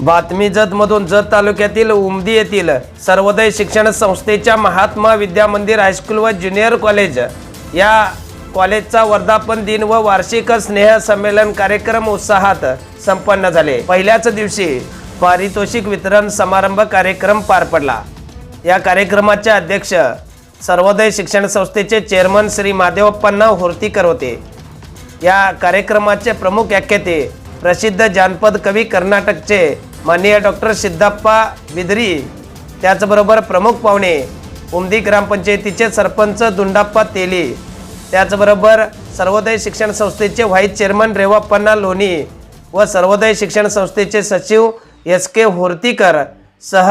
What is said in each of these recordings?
बातमी जतमधून जत तालुक्यातील उमदी येथील सर्वोदय शिक्षण संस्थेच्या महात्मा विद्या मंदिर हायस्कूल व ज्युनियर कॉलेज या कॉलेजचा वर्धापन दिन व वार्षिक स्नेह संमेलन कार्यक्रम उत्साहात संपन्न झाले. पहिल्याच दिवशी पारितोषिक वितरण समारंभ कार्यक्रम पार पडला. या कार्यक्रमाचे अध्यक्ष सर्वोदय शिक्षण संस्थेचे चेअरमन श्री महादेवप्पांना होर्तीकर होते. या कार्यक्रमाचे प्रमुख व्याख्याते प्रसिद्ध जानपद कवी कर्नाटकचे माननीय डॉक्टर सिद्धप्पा बिदरी त्याचबरोबर प्रमुख पाहुणे उमदी ग्रामपंचायतीचे सरपंच दुंडाप्पा तेली त्याचबरोबर सर्वोदय शिक्षण संस्थेचे व्हाईस चेअरमन रेवाप्पांना लोणी व सर्वोदय शिक्षण संस्थेचे सचिव एस के होर्तीकर सह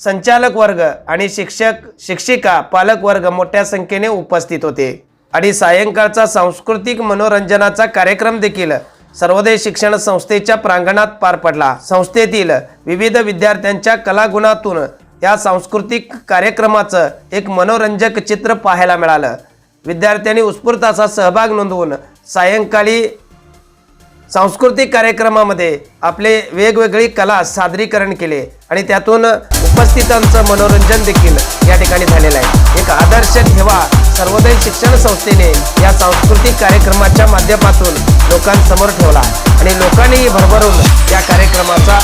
संचालक वर्ग आणि शिक्षक शिक्षिका पालक वर्ग मोठ्या संख्येने उपस्थित होते. आणि सायंकाळचा सांस्कृतिक मनोरंजनाचा कार्यक्रम देखील सर्वोदय शिक्षण संस्थेच्या प्रांगणात पार पडला. संस्थेतील विविध विद्यार्थ्यांच्या कलागुणातून या सांस्कृतिक कार्यक्रमाचं एक मनोरंजक चित्र पाहायला मिळालं. विद्यार्थ्यांनी उत्स्फूर्त असा सहभाग नोंदवून सायंकाळी सांस्कृतिक कार्यक्रमामध्ये आपले वेगवेगळी कला सादरीकरण केले आणि त्यातून उपस्थितांचं मनोरंजन देखील या ठिकाणी झालेलं आहे. एक आदर्श ठेवा. सर्वोदय शिक्षण संस्थेने या सांस्कृतिक कार्यक्रमाच्या माध्यमातून लोकांसमोर ठेवला आणि लोकांनीही भरभरून या कार्यक्रमाचा